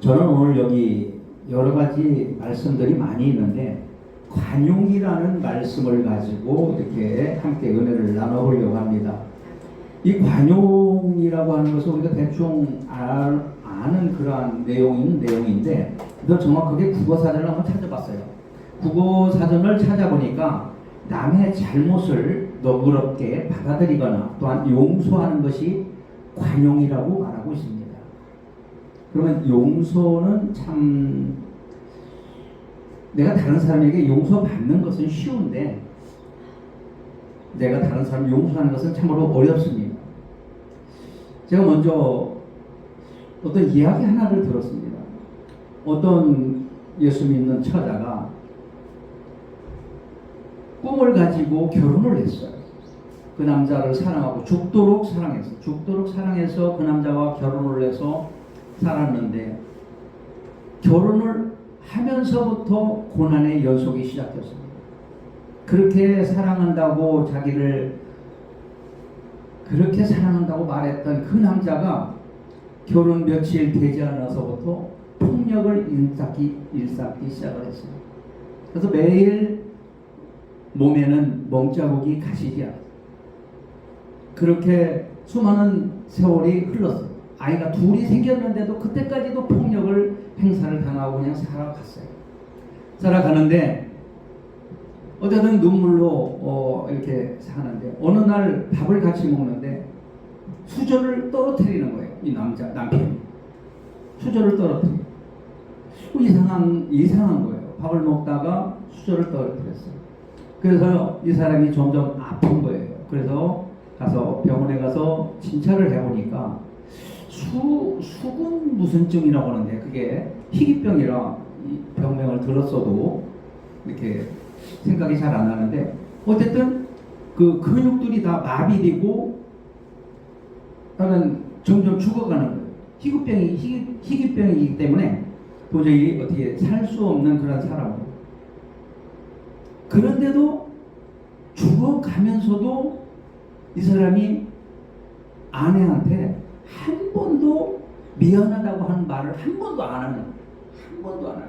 저는 오늘 여기 여러 가지 말씀들이 많이 있는데 관용이라는 말씀을 가지고 이렇게 함께 은혜를 나눠보려고 합니다. 이 관용이라고 하는 것은 우리가 대충 알, 아는 그러한 내용인 내용인데 너 정확하게 국어 사전을 한번 찾아봤어요. 국어 사전을 찾아보니까 남의 잘못을 너그럽게 받아들이거나 또한 용서하는 것이 관용이라고 말하고 있습니다. 그러면 용서는 참 내가 다른 사람에게 용서받는 것은 쉬운데 내가 다른 사람 용서하는 것은 참으로 어렵습니다. 제가 먼저 어떤 이야기 하나를 들었습니다. 어떤 예수 믿는 처자가 꿈을 가지고 결혼을 했어요. 그 남자를 사랑하고 죽도록 사랑했어. 죽도록 사랑해서 그 남자와 결혼을 해서 살았는데 결혼을 하면서부터 고난의 연속이 시작됐습니다. 그렇게 사랑한다고 자기를 그렇게 사랑한다고 말했던 그 남자가 결혼 며칠 되지 않아서부터 폭력을 일삼기, 일삼기 시작을 했어요. 그래서 매일 몸에는 멍자국이 가시지 않아요. 그렇게 수많은 세월이 흘렀어요. 아이가 둘이 생겼는데도 그때까지도 폭력을 행사를 당하고 그냥 살아갔어요. 살아가는데 어쨌든 눈물로 어, 이렇게 사는데 어느 날 밥을 같이 먹는데 수저를 떨어뜨리는 거예요. 이 남자 남편이 수저를 떨어뜨려. 어, 이상한 이상한 거예요. 밥을 먹다가 수저를 떨어뜨렸어요. 그래서 이 사람이 점점 아픈 거예요. 그래서 가서 병원에 가서 진찰을 해보니까 수 수근 무슨 증이라고 하는데 그게 희귀병이라 이 병명을 들었어도 이렇게 생각이 잘 안 나는데 어쨌든 그 근육들이 다 마비되고 그러면 점점 죽어가는 거예요. 희귀병이 희귀, 희귀병이기 때문에 도저히 어떻게 살 수 없는 그런 사람으로. 그런데도 죽어가면서도 이 사람이 아내한테 한 번도 미안하다고 하는 말을 한 번도 안 하는 한 번도 안 하는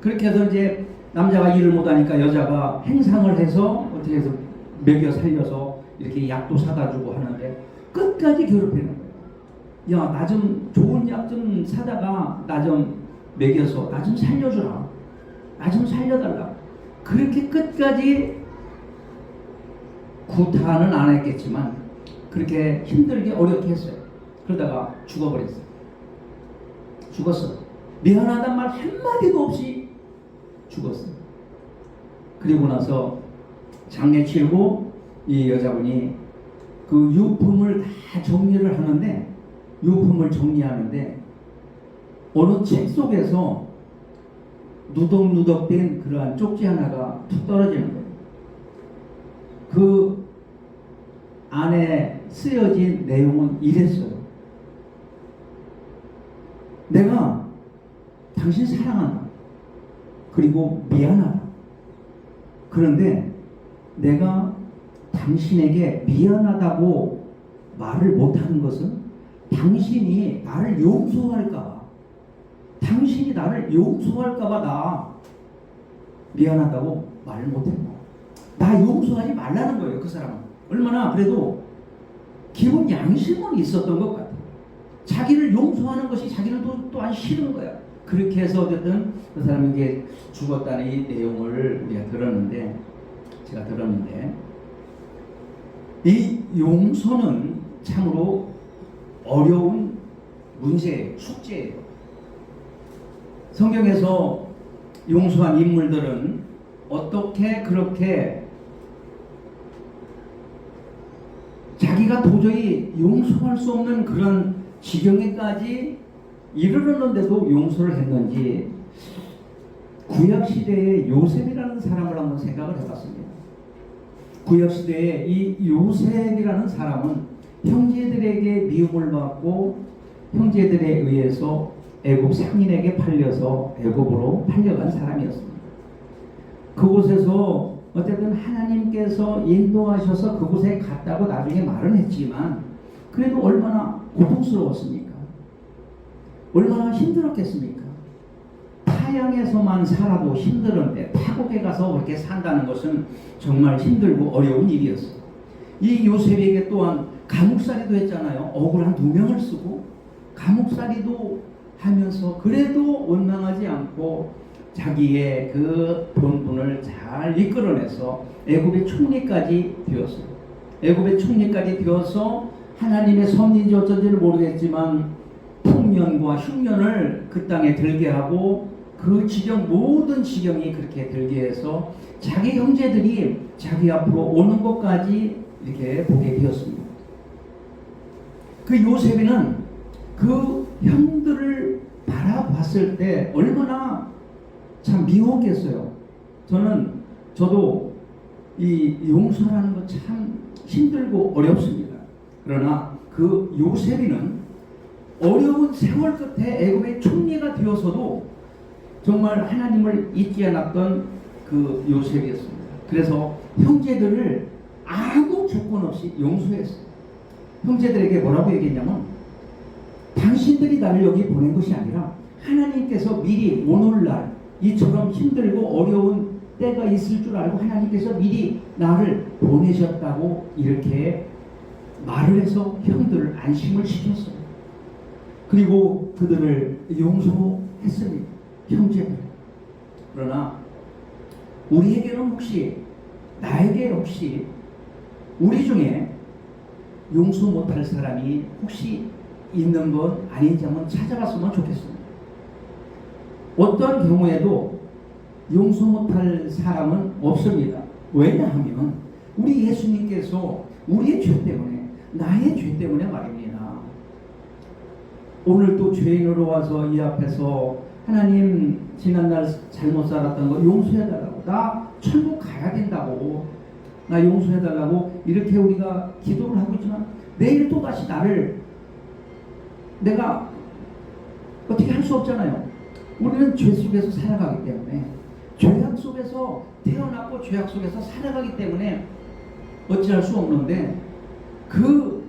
그렇게 해서 이제 남자가 일을 못하니까 여자가 행상을 해서 어떻게 해서 먹여 살려서 이렇게 약도 사다 주고 하는데 끝까지 괴롭히는 거예요. 야, 나 좀 좋은 약 좀 사다가 나 좀 먹여서 나 좀 살려주라. 나 좀 살려달라. 그렇게 끝까지 구타는 안 했겠지만 그렇게 힘들게 어렵게 했어요. 그러다가 죽어버렸어요. 죽었어. 미안하단 말 한마디도 없이 죽었어요. 그리고 나서 장례 치르고 이 여자분이 그 유품을 다 정리를 하는데 유품을 정리하는데 어느 책 속에서 누덕누덕된 그러한 쪽지 하나가 툭 떨어지는 거예요. 그 안에 쓰여진 내용은 이랬어요. 내가 당신 사랑한다. 그리고 미안하다. 그런데 내가 당신에게 미안하다고 말을 못하는 것은 당신이 나를 용서할까봐, 당신이 나를 용서할까봐 나 미안하다고 말을 못했다. 나 용서하지 말라는 거예요, 그 사람은. 얼마나 그래도 기본 양심은 있었던 것 같아요. 자기를 용서하는 것이 자기는 또 또한 싫은 거야. 그렇게 해서 어쨌든 그 사람에게 죽었다는 이 내용을 우리가 들었는데 제가 들었는데 이 용서는 참으로 어려운 문제예요. 숙제예요. 성경에서 용서한 인물들은 어떻게 그렇게 자기가 도저히 용서할 수 없는 그런 지경에까지 이르렀는데도 용서를 했는지 구약 시대의 요셉이라는 사람을 한번 생각을 해봤습니다. 구약 시대의 이 요셉이라는 사람은 형제들에게 미움을 받고 형제들에 의해서 애굽 상인에게 팔려서 애굽으로 팔려간 사람이었습니다. 그곳에서 어쨌든 하나님께서 인도하셔서 그곳에 갔다고 나중에 말은 했지만 그래도 얼마나 고통스러웠습니까? 얼마나 힘들었겠습니까? 타양에서만 살아도 힘들었는데 타국에 가서 그렇게 산다는 것은 정말 힘들고 어려운 일이었어요. 이 요셉에게 또한 감옥살이도 했잖아요. 억울한 두 명을 쓰고 감옥살이도 하면서 그래도 원망하지 않고 자기의 그 본분을 잘 이끌어내서 애굽의 총리까지 되었어요. 애굽의 총리까지 되어서 하나님의 섭리인지 어쩐지는 모르겠지만 풍년과 흉년을 그 땅에 들게 하고 그 지경 모든 지경이 그렇게 들게 해서 자기 형제들이 자기 앞으로 오는 것까지 이렇게 보게 되었습니다. 그 요셉이는 그 형들을 바라봤을 때 얼마나 참 미웠겠어요. 저는 저도 이 용서라는 거참 힘들고 어렵습니다. 그러나 그 요셉이는 어려운 세월 끝에 애굽의 총리가 되어서도 정말 하나님을 잊지 않았던 그 요셉이었습니다. 그래서 형제들을 아무 조건 없이 용서했어요. 형제들에게 뭐라고 얘기했냐면 당신들이 나를 여기 보낸 것이 아니라 하나님께서 미리 오늘날 이처럼 힘들고 어려운 때가 있을 줄 알고 하나님께서 미리 나를 보내셨다고 이렇게 말을 해서 형들을 안심을 시켰어요. 그리고 그들을 용서했습니다. 형제들. 그러나 우리에게는 혹시 나에게 혹시 우리 중에 용서 못할 사람이 혹시 있는 건 아닌지 한번 찾아봤으면 좋겠습니다. 어떤 경우에도 용서 못할 사람은 없습니다. 왜냐하면 우리 예수님께서 우리의 죄 때문에 나의 죄 때문에 말입니다. 오늘 또 죄인으로 와서 이 앞에서 하나님 지난날 잘못 살았던 거 용서해달라고 나 천국 가야 된다고 나 용서해달라고 이렇게 우리가 기도를 하고 있지만 내일 또 다시 나를 내가 어떻게 할 수 없잖아요. 우리는 죄 속에서 살아가기 때문에 죄악 속에서 태어났고 죄악 속에서 살아가기 때문에 어찌할 수 없는데 그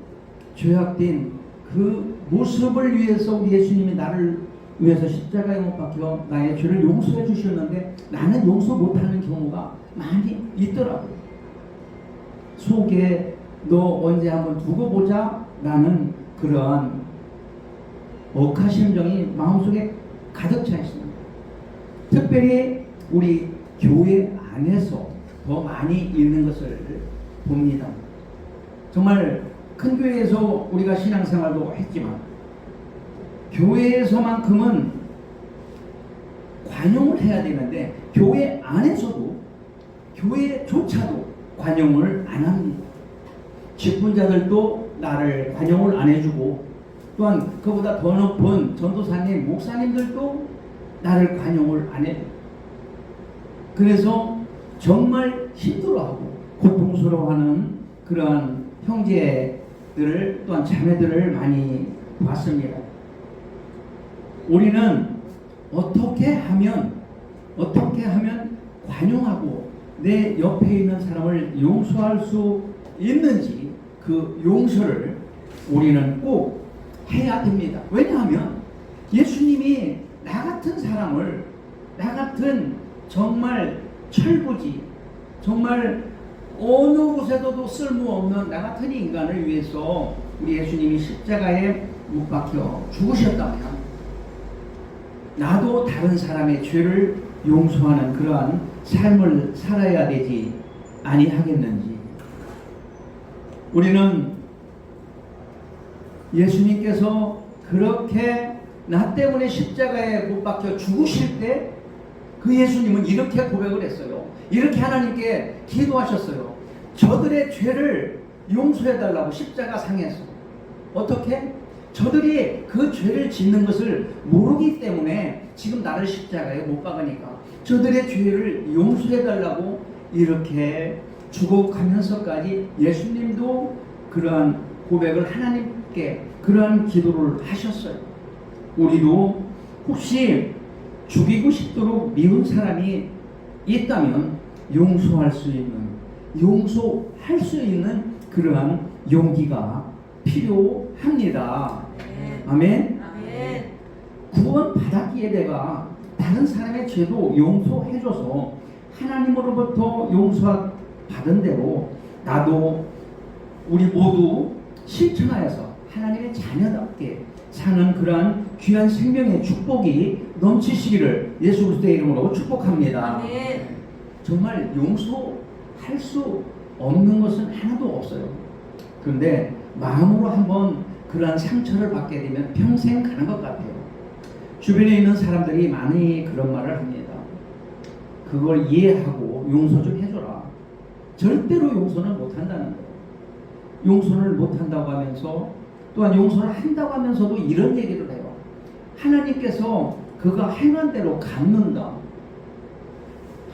죄악된 그 모습을 위해서 우리 예수님이 나를 위해서 십자가에 못 박혀 나의 죄를 용서해 주셨는데 나는 용서 못하는 경우가 많이 있더라고요. 속에 너 언제 한번 두고 보자 라는 그러한 억하 심정이 마음속에 가득 차 있습니다. 특별히 우리 교회 안에서 더 많이 있는 것을 봅니다. 정말 큰 교회에서 우리가 신앙생활도 했지만 교회에서만큼은 관용을 해야 되는데 교회 안에서도 교회조차도 관용을 안 합니다. 직분자들도 나를 관용을 안 해주고 또한 그보다 더 높은 전도사님, 목사님들도 나를 관용을 안 해. 그래서 정말 힘들어하고 고통스러워하는 그러한 형제들을 또한 자매들을 많이 봤습니다. 우리는 어떻게 하면 어떻게 하면 관용하고 내 옆에 있는 사람을 용서할 수 있는지 그 용서를 우리는 꼭 해야 됩니다. 왜냐하면 예수님이 나 같은 사람을 나 같은 정말 철부지 정말 어느 곳에서도 쓸모없는 나 같은 인간을 위해서 우리 예수님이 십자가에 못 박혀 죽으셨다면 나도 다른 사람의 죄를 용서하는 그러한 삶을 살아야 되지 아니하겠는지. 우리는 예수님께서 그렇게 나 때문에 십자가에 못 박혀 죽으실 때 그 예수님은 이렇게 고백을 했어요. 이렇게 하나님께 기도하셨어요. 저들의 죄를 용서해 달라고 십자가 상에서 어떻게? 저들이 그 죄를 짓는 것을 모르기 때문에 지금 나를 십자가에 못 박으니까 저들의 죄를 용서해 달라고 이렇게 죽어가면서까지 예수님도 그러한 고백을 하나님께 그러한 기도를 하셨어요. 우리도 혹시 죽이고 싶도록 미운 사람이 있다면 용서할 수 있는 용서할 수 있는 그러한 용기가 필요합니다. 아멘. 아멘. 구원 받았기에 내가 다른 사람의 죄도 용서해줘서 하나님으로부터 용서 받은 대로 나도 우리 모두 실천하여서 하나님의 자녀답게 사는 그러한 귀한 생명의 축복이 넘치시기를 예수 그리스도의 이름으로 축복합니다. 아멘. 정말 용서할 수 없는 것은 하나도 없어요. 그런데 마음으로 한번 그러한 상처를 받게 되면 평생 가는 것 같아요. 주변에 있는 사람들이 많이 그런 말을 합니다. 그걸 이해하고 용서 좀 해줘라. 절대로 용서는 못 한다는 거예요. 용서를 못 한다고 하면서 또한 용서를 한다고 하면서도 이런 얘기를 해요. 하나님께서 그가 행한 대로 갚는다.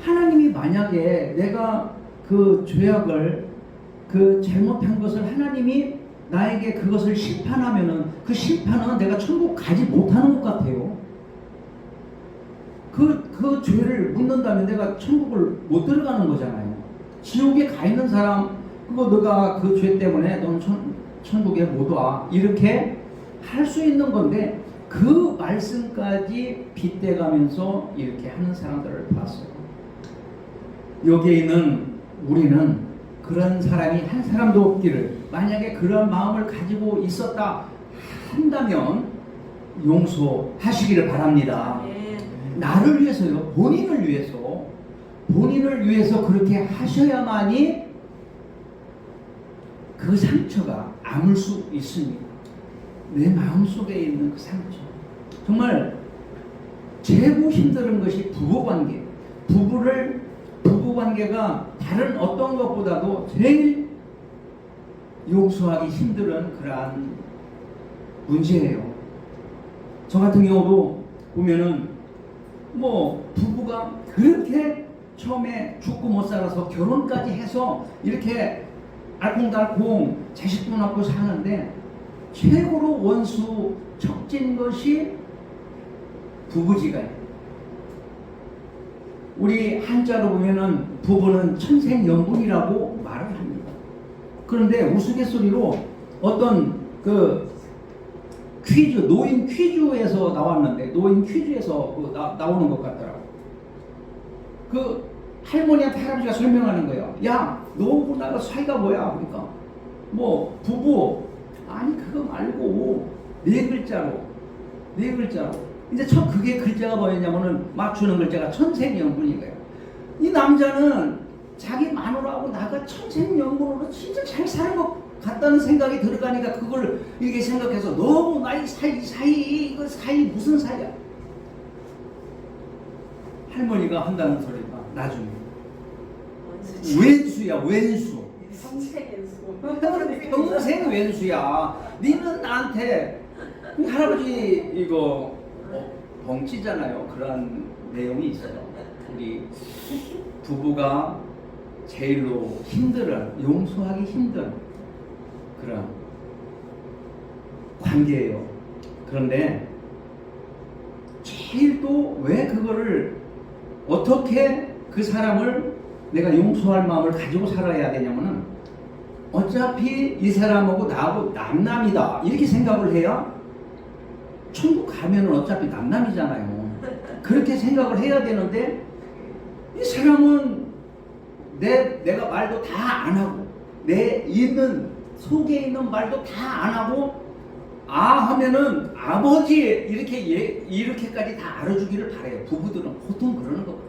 하나님이 만약에 내가 그 죄악을 그 잘못한 것을 하나님이 나에게 그것을 심판하면은 그 심판은 내가 천국 가지 못하는 것 같아요. 그, 그 죄를 묻는다면 내가 천국을 못 들어가는 거잖아요. 지옥에 가 있는 사람, 그거 너가 그 죄 때문에 넌 천, 천국에 못 와. 이렇게 할 수 있는 건데 그 말씀까지 빗대가면서 이렇게 하는 사람들을 봤어요. 여기에 있는 우리는 그런 사람이 한 사람도 없기를 만약에 그런 마음을 가지고 있었다 한다면 용서하시기를 바랍니다. 아멘. 나를 위해서요, 본인을 위해서, 본인을 위해서 그렇게 하셔야만이 그 상처가 아물 수 있습니다. 내 마음 속에 있는 그 상처. 정말 최고 힘든 것이 부부 관계. 부부를 부부 관계가 다른 어떤 것보다도 제일 용서하기 힘든 그러한 문제예요. 저 같은 경우도 보면은 뭐 부부가 그렇게 처음에 죽고 못 살아서 결혼까지 해서 이렇게 알콩달콩 자식도 낳고 사는데 최고로 원수 척진 것이 부부지간이에요. 우리 한자로 보면은 부부는 천생연분이라고 말을 합니다. 그런데 우스갯소리로 어떤 그 퀴즈 노인 퀴즈에서 나왔는데 노인 퀴즈에서 그 나, 나오는 것 같더라고. 그 할머니한테 할아버지가 설명하는 거예요. 야, 너하고 나가 사이가 뭐야? 그러니까 뭐 부부 아니 그거 말고 네 글자로 네 글자로 이제 첫 그게 글자가 뭐였냐면은 맞추는 글자가 천생연분인 거예요. 이 남자는 자기 마누라하고 나가 천생연분으로 진짜 잘 사는 것 같다는 생각이 들어가니까 그걸 이렇게 생각해서 너무 나이 사이 사이 이거 사이 무슨 사이야? 할머니가 한다는 소리가 나중에 원수. 웬수야 웬수. 평생 웬수야. 니는 나한테 그 할아버지 이거 어, 벙찌잖아요. 그런 내용이 있어요. 우리 부부가 제일로 힘들어 용서하기 힘든 그런 관계예요. 그런데 제일 또 왜 그거를 어떻게 그 사람을 내가 용서할 마음을 가지고 살아야 되냐면은 어차피 이 사람하고 나하고 남남이다 이렇게 생각을 해야 천국 가면은 어차피 남남이잖아요. 그렇게 생각을 해야 되는데 이 사람은 내 내가 말도 다 안 하고 내 있는 속에 있는 말도 다 안 하고 아 하면은 아버지 이렇게 예, 이렇게까지 다 알아주기를 바래요. 부부들은 보통 그러는 거거든요.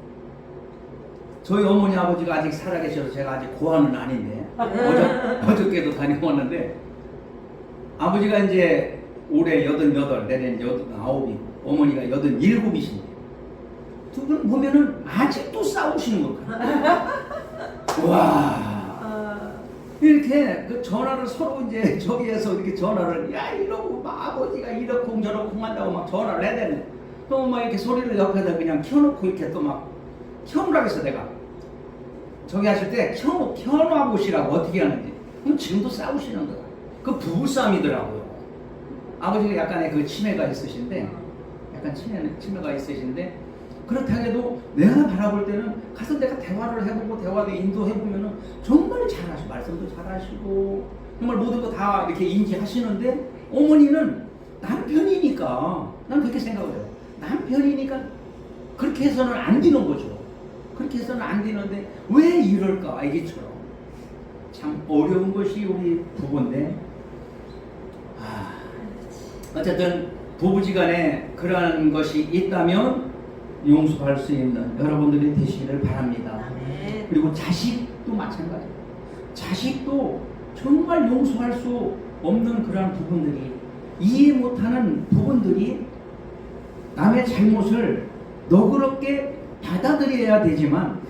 저희 어머니 아버지가 아직 살아계셔서 제가 아직 고아는 아닌데 어저, 어저께도 다녀왔는데 아버지가 이제 올해 여든 여덟 내년 여든 아홉이 어머니가 여든 일곱이신데 두 분 보면은 아직도 싸우시는 것 같아요. 와 아, 이렇게 그 전화를 서로 이제 저기에서 이렇게 전화를 야 이러고 막 아버지가 이렇고 저렇고 한다고 막 전화를 해야 되네. 그럼 막 이렇게 소리를 옆에다 그냥 켜놓고 이렇게 또 막 켜놓으라고 했어 내가. 저기 하실 때 켜, 켜놔 보시라고 어떻게 하는지. 그럼 지금도 싸우시는 거야. 그 부부싸움이더라고요. 아버지가 약간의 그 치매가 있으신데 약간 치매, 치매가 있으신데 그렇다 해도 내가 바라볼 때는 가서 내가 대화를 해보고 대화도 인도해보면은 정말 잘하시고 말씀도 잘하시고 정말 모든 거 다 이렇게 인지하시는데 어머니는 남편이니까 난 그렇게 생각해요. 남편이니까 그렇게 해서는 안 되는 거죠. 그렇게 해서는 안 되는데 왜 이럴까 아기처럼 참 어려운 것이 우리 부부인데 아, 어쨌든 부부지간에 그러한 것이 있다면 용서할 수 있는 여러분들이 되시기를 바랍니다. 그리고 자식도 마찬가지. 자식도 정말 용서할 수 없는 그러한 부분들이 이해 못하는 부분들이 남의 잘못을 너그럽게 받아들여야 되지만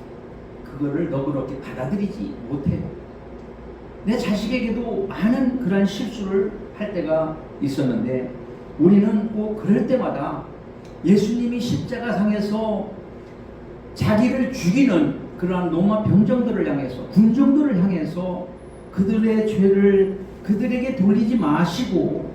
그거를 너그럽게 받아들이지 못해요. 내 자식에게도 많은 그러한 실수를 할 때가 있었는데 우리는 꼭 그럴 때마다 예수님이 십자가상에서 자기를 죽이는 그러한 로마 병정들을 향해서 군정들을 향해서 그들의 죄를 그들에게 돌리지 마시고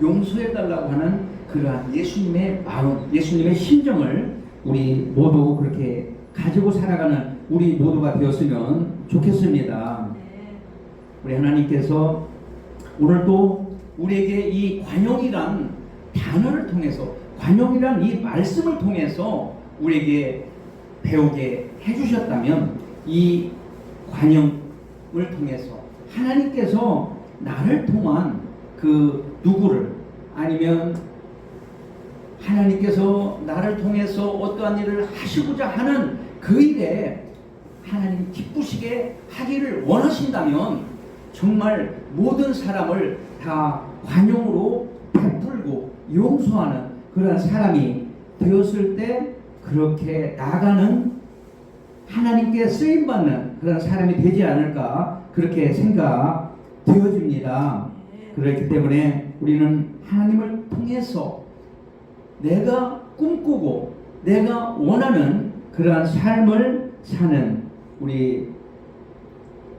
용서해 달라고 하는 그러한 예수님의 마음, 예수님의 심정을 우리 모두 그렇게 가지고 살아가는 우리 모두가 되었으면 좋겠습니다. 네. 우리 하나님께서 오늘도 우리에게 이 관용이란 단어를 통해서 관용이란 이 말씀을 통해서 우리에게 배우게 해주셨다면 이 관용을 통해서 하나님께서 나를 통한 그 누구를 아니면 하나님께서 나를 통해서 어떠한 일을 하시고자 하는 그 일에 하나님 기쁘시게 하기를 원하신다면 정말 모든 사람을 다 관용으로 베풀고 용서하는 그런 사람이 되었을 때 그렇게 나가는 하나님께 쓰임 받는 그런 사람이 되지 않을까 그렇게 생각되어집니다. 네. 그렇기 때문에 우리는 하나님을 통해서 내가 꿈꾸고 내가 원하는 그러한 삶을 사는 우리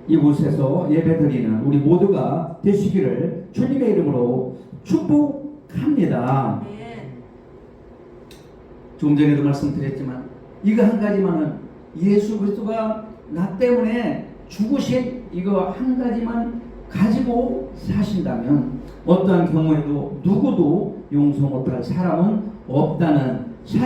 이곳에서 예배드리는 우리 모두가 되시기를 주님의 이름으로 축복합니다. 네. 조금 전에도 말씀드렸지만 이거 한 가지만은 예수 그리스도가 나 때문에 죽으신 이거 한 가지만 가지고 사신다면 어떠한 경우에도 누구도 용서 못할 사람은 없다는 사실.